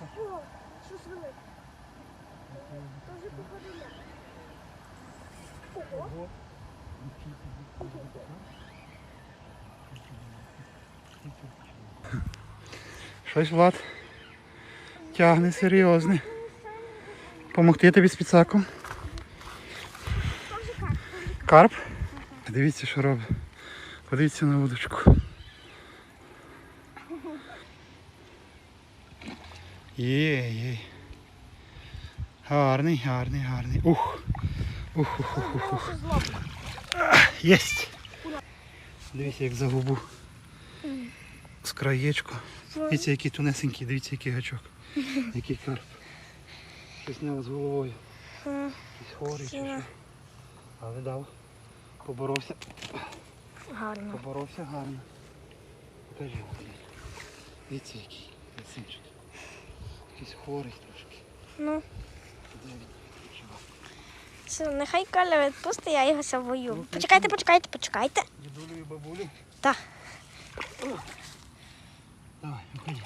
О, щось велике. Тоже походу я. Ого. Щось Влад тягне серйозне. Помогти тобі з підсаком. Карп? Дивіться, що робить. Подивіться на удочку. Є, є. Гарний, гарний, гарний. Ух. Ух, ух, ух, ух. Злоблю. Єсть. Дивіться, як за губу. З краєчку. Дивіться, який тунесенький, дивіться, який гачок. Який карп. Щось не з головою. Якийсь хворий чи що. Але дав. Поборовся. Гарно. Поборовся гарно. Покажи. Дивіться, який красивчик якийсь хворий трошки. Ну. Все, нехай Коля відпусти, я його завою. Ну, почекайте, почекайте, почекайте. Дідулю і бабулі? Так. Давай, уходи.